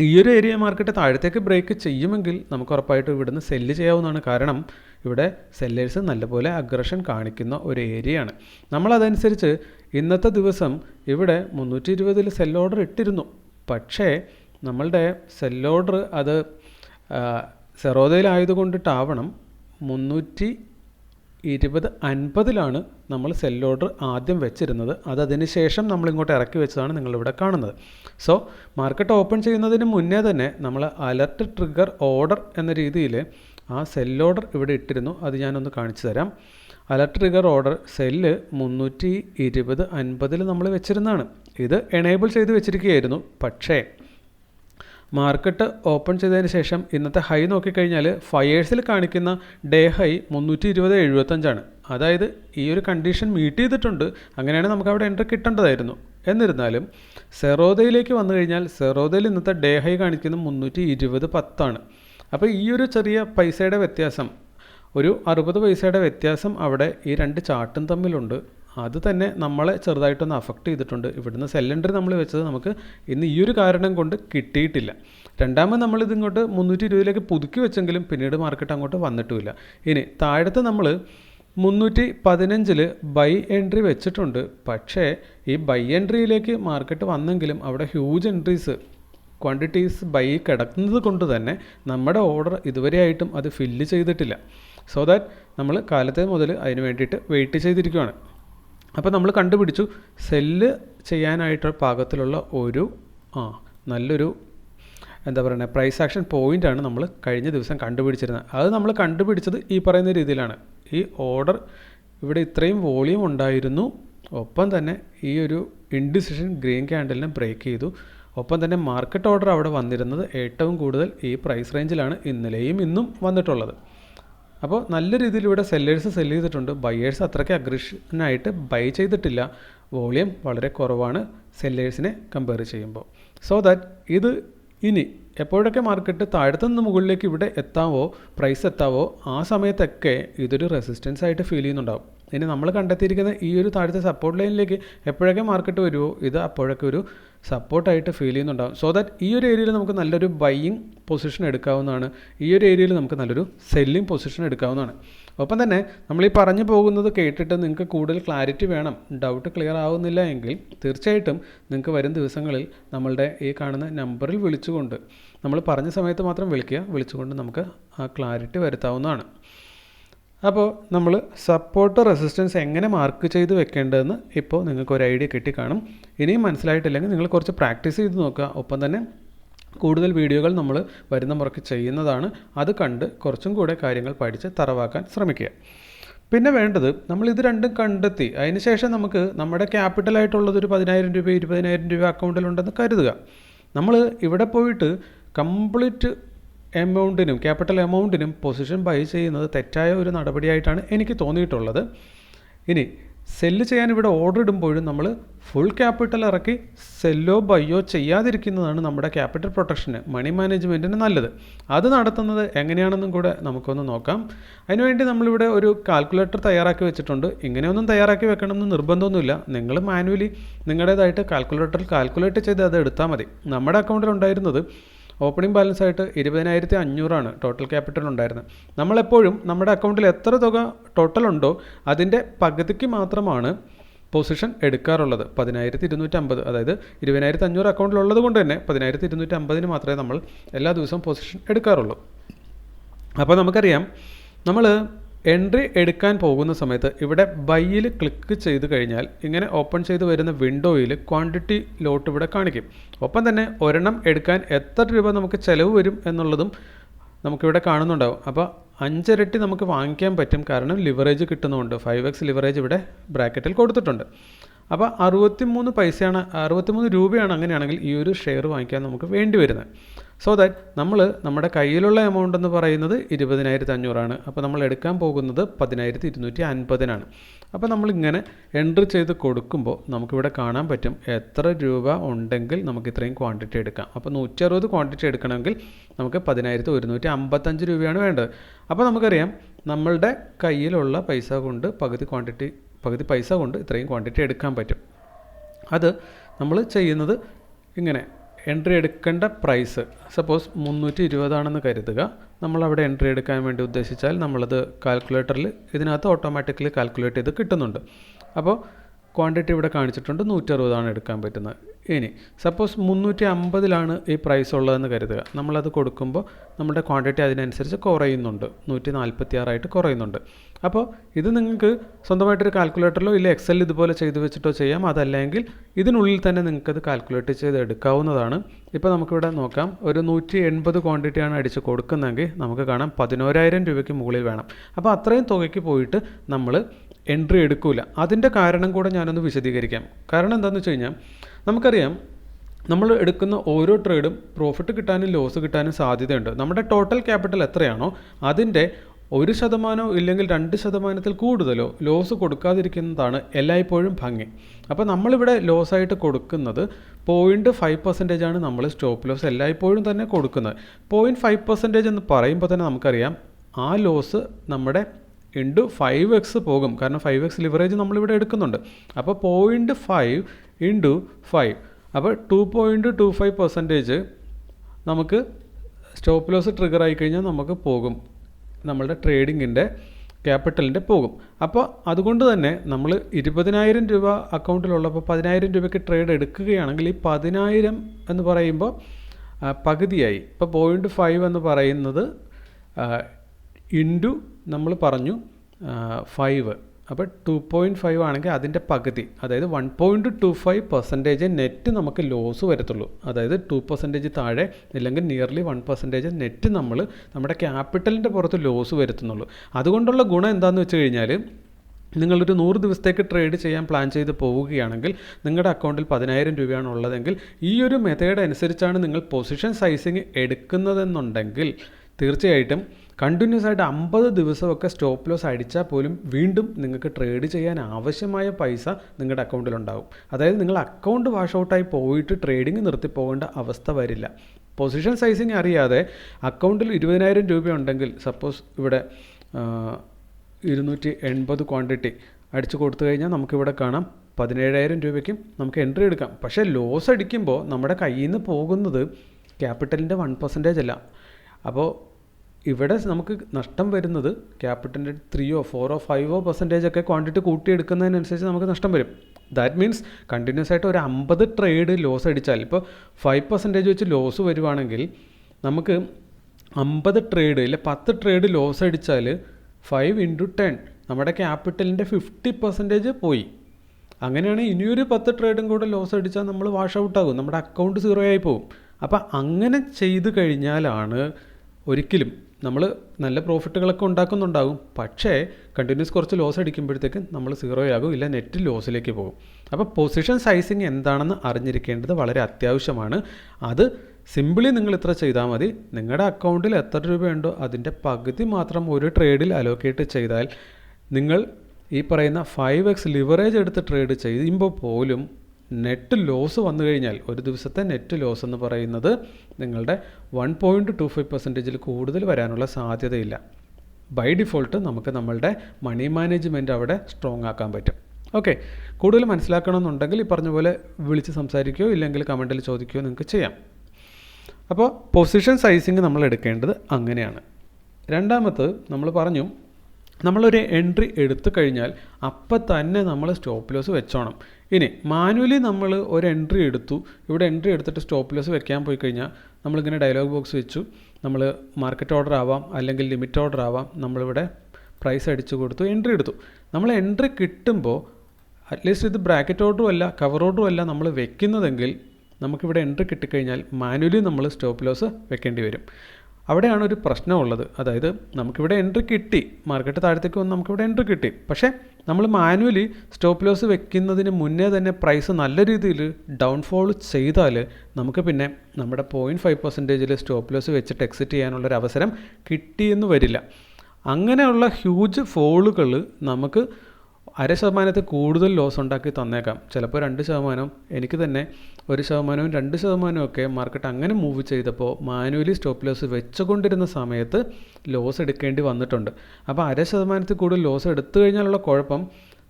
Speaker 1: ഈ ഒരു ഏരിയ മാർക്കറ്റ് താഴത്തേക്ക് ബ്രേക്ക് ചെയ്യുമെങ്കിൽ നമുക്ക് ഉറപ്പായിട്ടും ഇവിടുന്ന് സെല്ല് ചെയ്യാവുന്നതാണ്. കാരണം ഇവിടെ സെല്ലേഴ്സ് നല്ലപോലെ അഗ്രഷൻ കാണിക്കുന്ന ഒരു ഏരിയയാണ് നമ്മളതനുസരിച്ച് ഇന്നത്തെ ദിവസം ഇവിടെ മുന്നൂറ്റി ഇരുപതിൽ സെൽ ഓർഡർ ഇട്ടിരുന്നു. പക്ഷേ നമ്മളുടെ സെൽ ഓർഡർ അത് സെറോദയിലായതുകൊണ്ടിട്ടാവണം. മുന്നൂറ്റി ഇരുപത് അൻപതിലാണ് നമ്മൾ സെൽ ഓർഡർ ആദ്യം വെച്ചിരുന്നത്. അത് അതിന് ശേഷം നമ്മൾ ഇങ്ങോട്ട് ഇറക്കി വെച്ചതാണ് നിങ്ങളിവിടെ കാണുന്നത്. സോ മാർക്കറ്റ് ഓപ്പൺ ചെയ്യുന്നതിന് മുന്നേ തന്നെ നമ്മൾ അലർട്ട് ട്രിഗർ ഓർഡർ എന്ന രീതിയിൽ ആ സെൽ ഓർഡർ ഇവിടെ ഇട്ടിരുന്നു. അത് ഞാനൊന്ന് കാണിച്ചു തരാം. അലർട്ട് ട്രിഗർ ഓർഡർ സെല്ല് മുന്നൂറ്റി ഇരുപത് അൻപതിൽ നമ്മൾ വെച്ചിരുന്നതാണ്. ഇത് എനേബിൾ ചെയ്ത് വെച്ചിരിക്കുകയായിരുന്നു. പക്ഷേ മാർക്കറ്റ് ഓപ്പൺ ചെയ്തതിന് ശേഷം ഇന്നത്തെ ഹൈ നോക്കിക്കഴിഞ്ഞാൽ ഫയേഴ്സിൽ കാണിക്കുന്ന ഡേ ഹൈ മുന്നൂറ്റി ഇരുപത് എഴുപത്തഞ്ചാണ്. അതായത് ഈ ഒരു കണ്ടീഷൻ മീറ്റ് ചെയ്തിട്ടുണ്ട്. അങ്ങനെയാണ് നമുക്ക് അവിടെ എൻട്രി കിട്ടേണ്ടതായിരുന്നു. എന്നിരുന്നാലും സെറോദയിലേക്ക് വന്നു കഴിഞ്ഞാൽ സെറോദയിൽ ഇന്നത്തെ ഡേ ഹൈ കാണിക്കുന്നത് മുന്നൂറ്റി ഇരുപത് പത്താണ്. അപ്പോൾ ഈ ഒരു ചെറിയ പൈസയുടെ വ്യത്യാസം ഒരു അറുപത് പൈസയുടെ വ്യത്യാസം അവിടെ ഈ രണ്ട് ചാർട്ടും തമ്മിലുണ്ട്. അത് തന്നെ നമ്മളെ ചെറുതായിട്ടൊന്ന് അഫക്റ്റ് ചെയ്തിട്ടുണ്ട്. ഇവിടുന്ന് സിലിണ്ടർ നമ്മൾ വെച്ചത് നമുക്ക് ഇന്ന് ഈ ഒരു കാരണം കൊണ്ട് കിട്ടിയിട്ടില്ല. രണ്ടാമത് നമ്മൾ ഇതിങ്ങോട്ട് മുന്നൂറ്റി ഇരുപതിലേക്ക് പുതുക്കി വെച്ചെങ്കിലും പിന്നീട് മാർക്കറ്റ് അങ്ങോട്ട് വന്നിട്ടുമില്ല. ഇനി താഴത്തെ നമ്മൾ മുന്നൂറ്റി പതിനഞ്ചിൽ ബൈ എൻട്രി വെച്ചിട്ടുണ്ട്. പക്ഷേ ഈ ബൈ എൻട്രിയിലേക്ക് മാർക്കറ്റ് വന്നെങ്കിലും അവിടെ ഹ്യൂജ് എൻട്രീസ് ക്വാണ്ടിറ്റീസ് ബൈ കിടക്കുന്നത് കൊണ്ട് തന്നെ നമ്മുടെ ഓർഡർ ഇതുവരെയായിട്ടും അത് ഫില്ല് ചെയ്തിട്ടില്ല. സോ ദാറ്റ് നമ്മൾ കാലത്തെ മുതൽ അതിന് വേണ്ടിയിട്ട് വെയിറ്റ് ചെയ്തിരിക്കുകയാണ് അപ്പോൾ നമ്മൾ കണ്ടുപിടിച്ചു. സെല്ല് ചെയ്യാനായിട്ട് പാകത്തിലുള്ള ഒരു ആ നല്ലൊരു എന്താ പറയുക പ്രൈസ് ആക്ഷൻ പോയിന്റാണ് നമ്മൾ കഴിഞ്ഞ ദിവസം കണ്ടുപിടിച്ചിരുന്നത്. അത് നമ്മൾ കണ്ടുപിടിച്ചത് ഈ പറയുന്ന രീതിയിലാണ്. ഈ ഓർഡർ ഇവിടെ ഇത്രയും വോളിയം ഉണ്ടായിരുന്നു. ഒപ്പം തന്നെ ഈ ഒരു ഇൻഡിസിഷൻ ഗ്രീൻ ക്യാൻഡലിനെ ബ്രേക്ക് ചെയ്തു. ഒപ്പം തന്നെ മാർക്കറ്റ് ഓർഡർ അവിടെ വന്നിരുന്നത് ഏറ്റവും കൂടുതൽ ഈ പ്രൈസ് റേഞ്ചിലാണ് ഇന്നലെയും ഇന്നും വന്നിട്ടുള്ളത്. അപ്പോൾ നല്ല രീതിയിൽ ഇവിടെ സെല്ലേഴ്സ് സെൽ ചെയ്തിട്ടുണ്ട്. ബയേഴ്സ് അത്രയ്ക്ക് അഗ്രഷനായിട്ട് ബൈ ചെയ്തിട്ടില്ല. വോളിയം വളരെ കുറവാണ് സെല്ലേഴ്സിനെ കമ്പയർ ചെയ്യുമ്പോൾ. സോ ദാറ്റ് ഇത് ഇനി എപ്പോഴൊക്കെ മാർക്കറ്റ് താഴത്തു നിന്ന് മുകളിലേക്ക് ഇവിടെ എത്താവോ പ്രൈസ് എത്താവോ ആ സമയത്തൊക്കെ ഇതൊരു റെസിസ്റ്റൻസ് ആയിട്ട് ഫീൽ ചെയ്യുന്നുണ്ടാവും. ഇനി നമ്മൾ കണ്ടെത്തിയിരിക്കുന്ന ഈ ഒരു താഴത്തെ സപ്പോർട്ട് ലൈനിലേക്ക് എപ്പോഴൊക്കെ മാർക്കറ്റ് വരുമോ ഇത് അപ്പോഴൊക്കെ ഒരു സപ്പോർട്ടായിട്ട് ഫീൽ ചെയ്യുന്നുണ്ടാകും സോ ദാറ്റ് ഈ ഒരു ഏരിയയിൽ നമുക്ക് നല്ലൊരു ബൈയിങ് പൊസിഷൻ എടുക്കാവുന്നതാണ്. ഈ ഒരു ഏരിയയിൽ നമുക്ക് നല്ലൊരു സെല്ലിംഗ് പൊസിഷൻ എടുക്കാവുന്നതാണ്. ഒപ്പം തന്നെ നമ്മൾ ഈ പറഞ്ഞു പോകുന്നത് കേട്ടിട്ട് നിങ്ങൾക്ക് കൂടുതൽ ക്ലാരിറ്റി വേണം. ഡൗട്ട് ക്ലിയർ ആവുന്നില്ല എങ്കിൽ തീർച്ചയായിട്ടും നിങ്ങൾക്ക് വരും ദിവസങ്ങളിൽ നമ്മളുടെ ഈ കാണുന്ന നമ്പറിൽ വിളിച്ചുകൊണ്ട് നമ്മൾ പറഞ്ഞ സമയത്ത് മാത്രം വിളിക്കുക. വിളിച്ചുകൊണ്ട് നമുക്ക് ആ ക്ലാരിറ്റി വരുത്താവുന്നതാണ്. അപ്പോൾ നമ്മൾ സപ്പോർട്ട് റെസിസ്റ്റൻസ് എങ്ങനെ മാർക്ക് ചെയ്ത് വെക്കേണ്ടതെന്ന് ഇപ്പോൾ നിങ്ങൾക്ക് ഒരു ഐഡിയ കിട്ടി കാണും ഇനിയും മനസ്സിലായിട്ടില്ലെങ്കിൽ നിങ്ങൾ കുറച്ച് പ്രാക്ടീസ് ചെയ്ത് നോക്കുക. ഒപ്പം തന്നെ കൂടുതൽ വീഡിയോകൾ നമ്മൾ വരുന്ന മുറയ്ക്ക് ചെയ്യുന്നതാണ്. അത് കണ്ട് കുറച്ചും കൂടെ കാര്യങ്ങൾ പഠിച്ച് തറവാക്കാൻ ശ്രമിക്കുക. പിന്നെ വേണ്ടത് നമ്മൾ ഇത് രണ്ടും കണ്ടെത്തി. അതിനുശേഷം നമുക്ക് നമ്മുടെ ക്യാപിറ്റലായിട്ടുള്ളത് ഒരു പതിനായിരം രൂപ ഇരുപതിനായിരം രൂപ അക്കൗണ്ടിലുണ്ടെന്ന് കരുതുക. നമ്മൾ ഇവിടെ പോയിട്ട് കംപ്ലീറ്റ് എമൗണ്ടിനും ക്യാപിറ്റൽ എമൗണ്ടിനും പൊസിഷൻ ബൈ ചെയ്യുന്നത് തെറ്റായ ഒരു നടപടിയായിട്ടാണ് എനിക്ക് തോന്നിയിട്ടുള്ളത്. ഇനി സെല്ല് ചെയ്യാൻ ഇവിടെ ഓർഡർ ഇടുമ്പോഴും നമ്മൾ ഫുൾ ക്യാപിറ്റൽ ഇറക്കി സെല്ലോ ബയ്യോ ചെയ്യാതിരിക്കുന്നതാണ് നമ്മുടെ ക്യാപിറ്റൽ പ്രൊട്ടക്ഷന് മണി മാനേജ്മെന്റിന് നല്ലത്. അത് നടത്തുന്നത് എങ്ങനെയാണെന്നും കൂടെ നമുക്കൊന്ന് നോക്കാം. അതിനുവേണ്ടി നമ്മളിവിടെ ഒരു കാൽക്കുലേറ്റർ തയ്യാറാക്കി വെച്ചിട്ടുണ്ട്. ഇങ്ങനെയൊന്നും തയ്യാറാക്കി വെക്കണമെന്ന് നിർബന്ധമൊന്നുമില്ല. നിങ്ങൾ മാനുവലി നിങ്ങളുടേതായിട്ട് കാൽക്കുലേറ്ററിൽ കാൽക്കുലേറ്റ് ചെയ്ത് അത് എടുത്താൽ മതി. നമ്മുടെ അക്കൗണ്ടിൽ ഉണ്ടായിരുന്നത് ഓപ്പണിംഗ് ബാലൻസ് ആയിട്ട് ഇരുപതിനായിരത്തി അഞ്ഞൂറാണ് ടോട്ടൽ ക്യാപിറ്റൽ ഉണ്ടായിരുന്നത്. നമ്മളെപ്പോഴും നമ്മുടെ അക്കൗണ്ടിൽ എത്ര തുക ടോട്ടൽ ഉണ്ടോ അതിന്റെ പകുതിക്ക് മാത്രമാണ് പൊസിഷൻ എടുക്കാറുള്ളത്. പതിനായിരത്തി ഇരുന്നൂറ്റി അമ്പത് അതായത് ഇരുപതിനായിരത്തി അഞ്ഞൂറ് അക്കൗണ്ടിലുള്ളത് കൊണ്ട് തന്നെ പതിനായിരത്തി ഇരുന്നൂറ്റി അമ്പതിന് മാത്രമേ നമ്മൾ എല്ലാ ദിവസവും പൊസിഷൻ എടുക്കാറുള്ളൂ. അപ്പോൾ നമുക്കറിയാം നമ്മൾ എൻട്രി എടുക്കാൻ പോകുന്ന സമയത്ത് ഇവിടെ ബൈയിൽ ക്ലിക്ക് ചെയ്ത് കഴിഞ്ഞാൽ ഇങ്ങനെ ഓപ്പൺ ചെയ്ത് വരുന്ന വിൻഡോയിൽ ക്വാണ്ടിറ്റി ലോട്ട് ഇവിടെ കാണിക്കും. ഒപ്പം തന്നെ ഒരെണ്ണം എടുക്കാൻ എത്ര രൂപ നമുക്ക് ചിലവ് വരും എന്നുള്ളതും നമുക്കിവിടെ കാണുന്നുണ്ടാവും. അപ്പോൾ അഞ്ചിരട്ടി നമുക്ക് വാങ്ങിക്കാൻ പറ്റും. കാരണം ലിവറേജ് കിട്ടുന്നുണ്ട് ഫൈവ് എക്സ് ലിവറേജ് ഇവിടെ ബ്രാക്കറ്റിൽ കൊടുത്തിട്ടുണ്ട്. അപ്പോൾ അറുപത്തിമൂന്ന് പൈസയാണ് അറുപത്തിമൂന്ന് രൂപയാണ് അങ്ങനെയാണെങ്കിൽ ഈ ഒരു ഷെയർ വാങ്ങിക്കാൻ നമുക്ക് വേണ്ടി വരുന്നത്. സോ ദാറ്റ് നമ്മൾ നമ്മുടെ കയ്യിലുള്ള എമൗണ്ട് എന്ന് പറയുന്നത് ഇരുപതിനായിരത്തി അഞ്ഞൂറാണ് അപ്പോൾ നമ്മൾ എടുക്കാൻ പോകുന്നത് പതിനായിരത്തി ഇരുന്നൂറ്റി അൻപതിനാണ് അപ്പോൾ നമ്മളിങ്ങനെ എൻട്രി ചെയ്ത് കൊടുക്കുമ്പോൾ നമുക്കിവിടെ കാണാൻ പറ്റും എത്ര രൂപ ഉണ്ടെങ്കിൽ നമുക്ക് ഇത്രയും ക്വാണ്ടിറ്റി എടുക്കാം. അപ്പോൾ നൂറ്റി അറുപത് ക്വാണ്ടിറ്റി എടുക്കണമെങ്കിൽ നമുക്ക് പതിനായിരത്തി ഒരുന്നൂറ്റി അമ്പത്തഞ്ച് രൂപയാണ് വേണ്ടത്. അപ്പോൾ നമുക്കറിയാം നമ്മളുടെ കയ്യിലുള്ള പൈസ കൊണ്ട് പകുതി ക്വാണ്ടിറ്റി പകുതി പൈസ കൊണ്ട് ഇത്രയും ക്വാണ്ടിറ്റി എടുക്കാൻ പറ്റും. അത് നമ്മൾ ചെയ്യുന്നത് ഇങ്ങനെ. എൻട്രി എടുക്കേണ്ട പ്രൈസ് സപ്പോസ് മുന്നൂറ്റി ഇരുപതാണെന്ന് കരുതുക. നമ്മളവിടെ എൻട്രി എടുക്കാൻ വേണ്ടി ഉദ്ദേശിച്ചാൽ നമ്മളത് കാൽക്കുലേറ്ററിൽ ഇതിനകത്ത് ഓട്ടോമാറ്റിക്കലി കാൽക്കുലേറ്റ് ചെയ്ത് കിട്ടുന്നുണ്ട്. അപ്പോൾ ക്വാണ്ടിറ്റി ഇവിടെ കാണിച്ചിട്ടുണ്ട് നൂറ്ററുപതാണ് എടുക്കാൻ പറ്റുന്നത്. ഇനി സപ്പോസ് മുന്നൂറ്റി അമ്പതിലാണ് ഈ പ്രൈസ് ഉള്ളതെന്ന് കരുതുക. നമ്മളത് കൊടുക്കുമ്പോൾ നമ്മുടെ ക്വാണ്ടിറ്റി അതിനനുസരിച്ച് കുറയുന്നുണ്ട്. നൂറ്റി നാൽപ്പത്തി ആറായിട്ട് കുറയുന്നുണ്ട്. അപ്പോൾ ഇത് നിങ്ങൾക്ക് സ്വന്തമായിട്ടൊരു കാൽക്കുലേറ്ററിലോ ഇല്ല എക്സൽ ഇതുപോലെ ചെയ്തു വെച്ചിട്ടോ ചെയ്യാം. അതല്ലെങ്കിൽ ഇതിനുള്ളിൽ തന്നെ നിങ്ങൾക്കത് കാൽക്കുലേറ്റ് ചെയ്ത് എടുക്കാവുന്നതാണ്. ഇപ്പോൾ നമുക്കിവിടെ നോക്കാം. ഒരു നൂറ്റി എൺപത് ക്വാണ്ടിറ്റിയാണ് അടിച്ച് കൊടുക്കുന്നതെങ്കിൽ നമുക്ക് കാണാം പതിനോരായിരം രൂപയ്ക്ക് മുകളിൽ വേണം. അപ്പോൾ അത്രയും തുകയ്ക്ക് പോയിട്ട് നമ്മൾ എൻട്രി എടുക്കില്ല അതിന്റെ കാരണം കൂടെ ഞാനൊന്ന് വിശദീകരിക്കാം. കാരണം എന്താണെന്ന് വെച്ച് കഴിഞ്ഞാൽ നമുക്കറിയാം നമ്മൾ എടുക്കുന്ന ഓരോ ട്രേഡും പ്രോഫിറ്റ് കിട്ടാനും ലോസ് കിട്ടാനും സാധ്യതയുണ്ട്. നമ്മുടെ ടോട്ടൽ ക്യാപിറ്റൽ എത്രയാണോ അതിന്റെ ഒരു ശതമാനമോ ഇല്ലെങ്കിൽ രണ്ട് ശതമാനത്തിൽ കൂടുതലോ ലോസ് കൊടുക്കാതിരിക്കുന്നതാണ് എല്ലായ്പ്പോഴും ഭംഗി. അപ്പോൾ നമ്മളിവിടെ ലോസായിട്ട് കൊടുക്കുന്നത് പോയിന്റ് ഫൈവ് പെർസെന്റേജ് ആണ് നമ്മൾ സ്റ്റോപ്പ് ലോസ് എല്ലായ്പ്പോഴും തന്നെ കൊടുക്കുന്നത്. പോയിന്റ് ഫൈവ് പെർസെന്റേജ് എന്ന് പറയുമ്പോൾ തന്നെ നമുക്കറിയാം ആ ലോസ് നമ്മുടെ ഇന്റു ഫൈവ് എക്സ് പോകും. കാരണം ഫൈവ് എക്സ് ലിവറേജ് നമ്മളിവിടെ എടുക്കുന്നുണ്ട്. അപ്പോൾ പോയിന്റ് ഫൈവ് ഇന്റു ഫൈവ് അപ്പോൾ two point two five percentage നമുക്ക് സ്റ്റോപ്പ് ലോസ് ട്രിഗർ ആയി കഴിഞ്ഞാൽ നമുക്ക് പോകും. നമ്മളുടെ ട്രേഡിങ്ങിന്റെ ക്യാപിറ്റലിന്റെ പോകും. അപ്പോൾ അതുകൊണ്ട് തന്നെ നമ്മൾ ഇരുപതിനായിരം രൂപ അക്കൗണ്ടിലുള്ളപ്പോൾ പതിനായിരം രൂപയ്ക്ക് ട്രേഡ് എടുക്കുകയാണെങ്കിൽ ഈ പതിനായിരം എന്ന് പറയുമ്പോൾ പകുതിയായി. ഇപ്പോൾ പോയിന്റ് ഫൈവ് എന്ന് പറയുന്നത് ഇന്റു നമ്മൾ പറഞ്ഞു ഫൈവ് അപ്പോൾ ടു പോയിന്റ് ഫൈവ് ആണെങ്കിൽ അതിന്റെ പകുതി അതായത് one point two five percentage net നമുക്ക് ലോസ് വരത്തുള്ളൂ. അതായത് ടു പെർസെന്റേജ് താഴെ അല്ലെങ്കിൽ നിയർലി വൺ പെർസെന്റേജ് നെറ്റ് നമ്മൾ നമ്മുടെ ക്യാപിറ്റലിന്റെ പുറത്ത് ലോസ് വരുത്തുന്നുള്ളൂ. അതുകൊണ്ടുള്ള ഗുണം എന്താണെന്ന് വെച്ച് കഴിഞ്ഞാൽ നിങ്ങളൊരു നൂറ് ദിവസത്തേക്ക് ട്രേഡ് ചെയ്യാൻ പ്ലാൻ ചെയ്ത് പോവുകയാണെങ്കിൽ നിങ്ങളുടെ അക്കൗണ്ടിൽ പതിനായിരം രൂപയാണ് ഉള്ളതെങ്കിൽ ഈ ഒരു മെത്തേഡ് അനുസരിച്ചാണ് നിങ്ങൾ പൊസിഷൻ സൈസിങ് എടുക്കുന്നതെന്നുണ്ടെങ്കിൽ തീർച്ചയായിട്ടും കണ്ടിന്യൂസ് ആയിട്ട് അമ്പത് ദിവസമൊക്കെ സ്റ്റോപ്പ് ലോസ് അടിച്ചാൽ പോലും വീണ്ടും നിങ്ങൾക്ക് ട്രേഡ് ചെയ്യാൻ ആവശ്യമായ പൈസ നിങ്ങളുടെ അക്കൗണ്ടിലുണ്ടാവും. അതായത് നിങ്ങൾ അക്കൗണ്ട് വാഷ് ഔട്ടായി പോയിട്ട് ട്രേഡിംഗ് നിർത്തി പോകേണ്ട അവസ്ഥ വരില്ല. പൊസിഷൻ സൈസിങ് അറിയാതെ അക്കൗണ്ടിൽ ഇരുപതിനായിരം രൂപ ഉണ്ടെങ്കിൽ സപ്പോസ് ഇവിടെ ഇരുന്നൂറ്റി എൺപത് ക്വാണ്ടിറ്റി അടിച്ചു കൊടുത്തു കഴിഞ്ഞാൽ നമുക്കിവിടെ കാണാം പതിനേഴായിരം രൂപയ്ക്കും നമുക്ക് എൻട്രി എടുക്കാം. പക്ഷേ ലോസ് അടിക്കുമ്പോൾ നമ്മുടെ കയ്യിൽ നിന്ന് പോകുന്നത് ക്യാപിറ്റലിന്റെ വൺ പെർസെന്റേജ് അല്ല. അപ്പോൾ ഇവിടെ നമുക്ക് നഷ്ടം വരുന്നത് ക്യാപിറ്റലിന്റെ ത്രീയോ ഫോറോ ഫൈവോ പെർസെന്റേജ് ഒക്കെ ക്വാണ്ടിറ്റി കൂട്ടിയെടുക്കുന്നതിനനുസരിച്ച് നമുക്ക് നഷ്ടം വരും. ദാറ്റ് മീൻസ് കണ്ടിന്യൂസ് ആയിട്ട് ഒരു അമ്പത് ട്രേഡ് ലോസ് അടിച്ചാൽ ഇപ്പോൾ ഫൈവ് പെർസെന്റേജ് വെച്ച് ലോസ് വരുവാണെങ്കിൽ നമുക്ക് അമ്പത് ട്രേഡ് ഇല്ല പത്ത് ട്രേഡ് ലോസ് അടിച്ചാൽ ഫൈവ് ഇന്റു ടെൻ നമ്മുടെ ക്യാപിറ്റലിന്റെ ഫിഫ്റ്റി പെർസെന്റേജ് പോയി. അങ്ങനെയാണ് ഇനിയൊരു പത്ത് ട്രേഡും കൂടെ ലോസ് അടിച്ചാൽ നമ്മൾ വാഷ് ഔട്ട് ആകും നമ്മുടെ അക്കൗണ്ട് സീറോ ആയി പോകും. അപ്പോൾ അങ്ങനെ ചെയ്തു കഴിഞ്ഞാലാണ് ഒരിക്കലും നമ്മൾ നല്ല പ്രോഫിറ്റുകളൊക്കെ ഉണ്ടാക്കുന്നുണ്ടാകും. പക്ഷേ കണ്ടിന്യൂസ് കുറച്ച് ലോസ് അടിക്കുമ്പോഴത്തേക്ക് നമ്മൾ സീറോ ആകും ഇല്ല നെറ്റ് ലോസിലേക്ക് പോകും. അപ്പോൾ പൊസിഷൻ സൈസിങ് എന്താണെന്ന് അറിഞ്ഞിരിക്കേണ്ടത് വളരെ അത്യാവശ്യമാണ്. അത് സിമ്പിളി നിങ്ങൾ ഇത്ര ചെയ്താൽ മതി. നിങ്ങളുടെ അക്കൗണ്ടിൽ എത്ര രൂപയുണ്ടോ അതിന്റെ പകുതി മാത്രം ഒരു ട്രേഡിൽ അലോക്കേറ്റ് ചെയ്താൽ നിങ്ങൾ ഈ പറയുന്ന ഫൈവ് എക്സ് ലിവറേജ് എടുത്ത് ട്രേഡ് ചെയ്യുമ്പോൾ പോലും നെറ്റ് ലോസ് വന്നു കഴിഞ്ഞാൽ ഒരു ദിവസത്തെ നെറ്റ് ലോസ് എന്ന് പറയുന്നത് നിങ്ങളുടെ വൺ പോയിന്റ് ടു ഫൈവ് പെർസെന്റേജിൽ കൂടുതൽ വരാനുള്ള സാധ്യതയില്ല. ബൈ ഡിഫോൾട്ട് നമുക്ക് നമ്മളുടെ മണി മാനേജ്മെന്റ് അവിടെ സ്ട്രോങ് ആക്കാൻ പറ്റും. ഓക്കെ കൂടുതൽ മനസ്സിലാക്കണമെന്നുണ്ടെങ്കിൽ ഈ പറഞ്ഞ പോലെ വിളിച്ച് സംസാരിക്കുകയോ ഇല്ലെങ്കിൽ കമന്റിൽ ചോദിക്കുകയോ നിങ്ങൾക്ക് ചെയ്യാം. അപ്പോൾ പൊസിഷൻ സൈസിങ് നമ്മൾ എടുക്കേണ്ടത് അങ്ങനെയാണ്. രണ്ടാമത് നമ്മൾ പറഞ്ഞു നമ്മളൊരു എൻട്രി എടുത്തു കഴിഞ്ഞാൽ അപ്പം തന്നെ നമ്മൾ സ്റ്റോപ്പ് ലോസ് വെച്ചോണം. ഇനി മാനുവലി നമ്മൾ ഒരു എൻട്രി എടുത്തു. ഇവിടെ എൻട്രി എടുത്തിട്ട് സ്റ്റോപ്പ് ലോസ് വെക്കാൻ പോയി കഴിഞ്ഞാൽ നമ്മളിങ്ങനെ ഡയലോഗ് ബോക്സ് വെച്ചു. നമ്മൾ മാർക്കറ്റ് ഓർഡർ ആവാം അല്ലെങ്കിൽ ലിമിറ്റ് ഓർഡർ ആവാം നമ്മളിവിടെ പ്രൈസ് അടിച്ചു കൊടുത്തു എൻട്രി എടുത്തു. നമ്മൾ എൻട്രി കിട്ടുമ്പോൾ അറ്റ്ലീസ്റ്റ് ഇത് ബ്രാക്കറ്റ് ഓർഡറും അല്ല കവർ ഓർഡറും അല്ല നമ്മൾ വെക്കുന്നതെങ്കിൽ നമുക്കിവിടെ എൻട്രി കിട്ടിക്കഴിഞ്ഞാൽ മാനുവലി നമ്മൾ സ്റ്റോപ്പ് ലോസ് വെക്കേണ്ടി വരും. അവിടെയാണ് ഒരു പ്രശ്നമുള്ളത്. അതായത് നമുക്കിവിടെ എൻട്രി കിട്ടി. മാർക്കറ്റ് താഴത്തേക്ക് വന്ന് നമുക്കിവിടെ എൻട്രി കിട്ടി. പക്ഷേ നമ്മൾ മാനുവലി സ്റ്റോപ്പ് ലോസ് വെക്കുന്നതിന് മുന്നേ തന്നെ പ്രൈസ് നല്ല രീതിയിൽ ഡൗൺഫോൾ ചെയ്താൽ നമുക്ക് പിന്നെ നമ്മുടെ പോയിന്റ് ഫൈവ് പെർസെന്റേജിൽ സ്റ്റോപ്പ് ലോസ് വെച്ചിട്ട് എക്സിറ്റ് ചെയ്യാനുള്ളൊരു അവസരം കിട്ടിയെന്ന് വരില്ല. അങ്ങനെയുള്ള ഹ്യൂജ് ഫോളുകൾ നമുക്ക് അര ശതമാനത്തിൽ കൂടുതൽ ലോസ് ഉണ്ടാക്കി തന്നേക്കാം. ചിലപ്പോൾ രണ്ട് ശതമാനം എനിക്ക് തന്നെ ഒരു ശതമാനവും രണ്ട് ശതമാനവും ഒക്കെ മാർക്കറ്റ് അങ്ങനെ മൂവ് ചെയ്തപ്പോൾ മാനുവലി സ്റ്റോപ്പ് ലോസ് വെച്ചുകൊണ്ടിരുന്ന സമയത്ത് ലോസ് എടുക്കേണ്ടി വന്നിട്ടുണ്ട്. അപ്പോൾ അര ശതമാനത്തിൽ കൂടുതൽ ലോസ് എടുത്തു കഴിഞ്ഞാലുള്ള കുഴപ്പം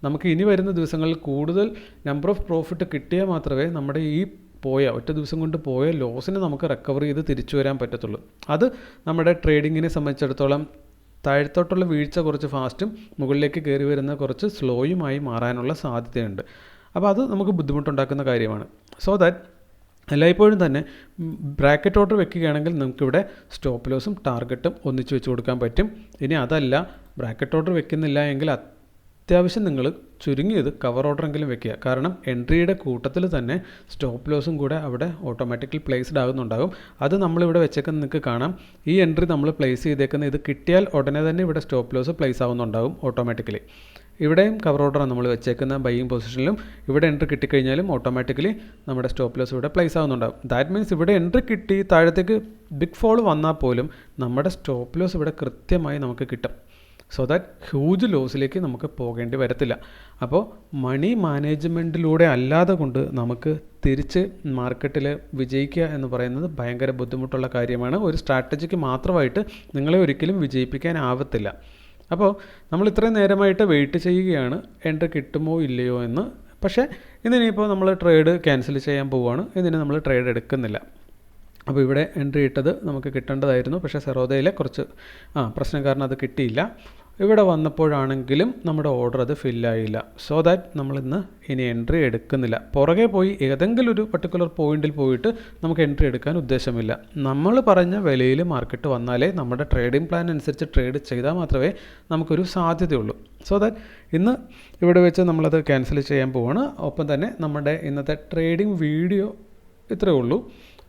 Speaker 1: നമുക്ക് ഇനി വരുന്ന ദിവസങ്ങളിൽ കൂടുതൽ നമ്പർ ഓഫ് പ്രോഫിറ്റ് കിട്ടിയാൽ മാത്രമേ നമ്മുടെ ഈ പോയ ഒറ്റ ദിവസം കൊണ്ട് പോയ ലോസിനെ നമുക്ക് റിക്കവർ ചെയ്ത് തിരിച്ചു വരാൻ പറ്റത്തുള്ളൂ. അത് നമ്മുടെ ട്രേഡിങ്ങിനെ സംബന്ധിച്ചിടത്തോളം താഴത്തോട്ടുള്ള വീഴ്ച കുറച്ച് ഫാസ്റ്റും മുകളിലേക്ക് കയറി വരുന്ന കുറച്ച് സ്ലോയുമായി മാറാനുള്ള സാധ്യതയുണ്ട്. അപ്പോൾ അത് നമുക്ക് ബുദ്ധിമുട്ടുണ്ടാക്കുന്ന കാര്യമാണ്. സോ ദാറ്റ് എല്ലായ്പ്പോഴും തന്നെ ബ്രാക്കറ്റ് ഓർഡർ വെക്കുകയാണെങ്കിൽ നമുക്കിവിടെ സ്റ്റോപ്പ് ലോസും ടാർഗറ്റും ഒന്നിച്ച് വെച്ച് കൊടുക്കാൻ പറ്റും. ഇനി അതല്ല ബ്രാക്കറ്റ് ഓർഡർ വെക്കുന്നില്ല എങ്കിൽ അത്യാവശ്യം നിങ്ങൾ ചുരുങ്ങിയത് കവർ ഓർഡറെങ്കിലും വെക്കുക. കാരണം എൻട്രിയുടെ കൂട്ടത്തിൽ തന്നെ സ്റ്റോപ്പ് ലോസും കൂടെ അവിടെ ഓട്ടോമാറ്റിക്കലി പ്ലേസ്ഡ് ആകുന്നുണ്ടാകും. അത് നമ്മളിവിടെ വെച്ചേക്കുന്ന നിങ്ങൾക്ക് കാണാം. ഈ എൻട്രി നമ്മൾ പ്ലേസ് ചെയ്തേക്കുന്ന ഇത് കിട്ടിയാൽ ഉടനെ തന്നെ ഇവിടെ സ്റ്റോപ്പ് ലോസ് പ്ലേസ് ആവുന്നുണ്ടാകും ഓട്ടോമാറ്റിക്കലി ഇവിടെയും കവർ ഓർഡറാണ് നമ്മൾ വെച്ചേക്കുന്ന ബൈയിങ് പൊസിഷനിലും ഇവിടെ എൻട്രി കിട്ടിക്കഴിഞ്ഞാലും ഓട്ടോമാറ്റിക്കലി നമ്മുടെ സ്റ്റോപ്പ് ലോസ് ഇവിടെ പ്ലേസ് ആവുന്നുണ്ടാകും. ദാറ്റ് മീൻസ് ഇവിടെ എൻട്രി കിട്ടി താഴത്തേക്ക് ബിഗ് ഫോൾ വന്നാൽ പോലും നമ്മുടെ സ്റ്റോപ്പ് ലോസ് ഇവിടെ കൃത്യമായി നമുക്ക് കിട്ടും. സോ ദാറ്റ് ഹ്യൂജ് ലോസിലേക്ക് നമുക്ക് പോകേണ്ടി വരത്തില്ല. അപ്പോൾ മണി മാനേജ്മെന്റിലൂടെ അല്ലാതെ കൊണ്ട് നമുക്ക് തിരിച്ച് മാർക്കറ്റിൽ വിജയിക്കുക എന്ന് പറയുന്നത് ഭയങ്കര ബുദ്ധിമുട്ടുള്ള കാര്യമാണ്. ഒരു സ്ട്രാറ്റജിക്ക് മാത്രമായിട്ട് നിങ്ങളെ ഒരിക്കലും വിജയിപ്പിക്കാനാവത്തില്ല അപ്പോൾ നമ്മൾ ഇത്രയും നേരമായിട്ട് വെയിറ്റ് ചെയ്യുകയാണ്. എന്റെ കിട്ടുമോ ഇല്ലയോ എന്ന്. പക്ഷേ ഇതിനിപ്പോൾ നമ്മൾ ട്രേഡ് ക്യാൻസൽ ചെയ്യാൻ പോവുകയാണ് ഇതിന് നമ്മൾ ട്രേഡ് എടുക്കുന്നില്ല. അപ്പോൾ ഇവിടെ എൻട്രി ഇട്ടത് നമുക്ക് കിട്ടേണ്ടതായിരുന്നു. പക്ഷേ സെറോദയിലെ കുറച്ച് ആ പ്രശ്നം കാരണം അത് കിട്ടിയില്ല. ഇവിടെ വന്നപ്പോഴാണെങ്കിലും നമ്മുടെ ഓർഡർ അത് ഫില്ലായില്ല സോ ദാറ്റ് നമ്മളിന്ന് ഇനി എൻട്രി എടുക്കുന്നില്ല. പുറകെ പോയി ഏതെങ്കിലും ഒരു പർട്ടിക്കുലർ പോയിന്റിൽ പോയിട്ട് നമുക്ക് എൻട്രി എടുക്കാൻ ഉദ്ദേശമില്ല. നമ്മൾ പറഞ്ഞ വിലയിൽ മാർക്കറ്റ് വന്നാലേ നമ്മുടെ ട്രേഡിംഗ് പ്ലാൻ അനുസരിച്ച് ട്രേഡ് ചെയ്താൽ മാത്രമേ നമുക്കൊരു സാധ്യതയുള്ളൂ. സോ ദാറ്റ് ഇന്ന് ഇവിടെ വെച്ച് നമ്മളത് ക്യാൻസൽ ചെയ്യാൻ പോവാണ്. ഒപ്പം തന്നെ നമ്മുടെ ഇന്നത്തെ ട്രേഡിംഗ് വീഡിയോ ഇത്രയേ ഉള്ളൂ.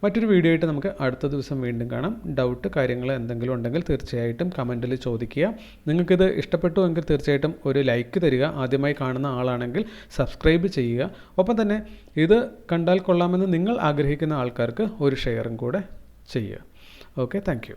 Speaker 1: മറ്റൊരു വീഡിയോ ആയിട്ട് നമുക്ക് അടുത്ത ദിവസം വീണ്ടും കാണാം. ഡൗട്ട് കാര്യങ്ങൾ എന്തെങ്കിലും ഉണ്ടെങ്കിൽ തീർച്ചയായിട്ടും കമന്റിൽ ചോദിക്കുക. നിങ്ങൾക്കിത് ഇഷ്ടപ്പെട്ടു എങ്കിൽ തീർച്ചയായിട്ടും ഒരു ലൈക്ക് തരിക. ആദ്യമായി കാണുന്ന ആളാണെങ്കിൽ സബ്സ്ക്രൈബ് ചെയ്യുക. ഒപ്പം തന്നെ ഇത് കണ്ടാൽ കൊള്ളാമെന്ന് നിങ്ങൾ ആഗ്രഹിക്കുന്ന ആൾക്കാർക്ക് ഒരു ഷെയറും കൂടെ ചെയ്യുക. Okay thank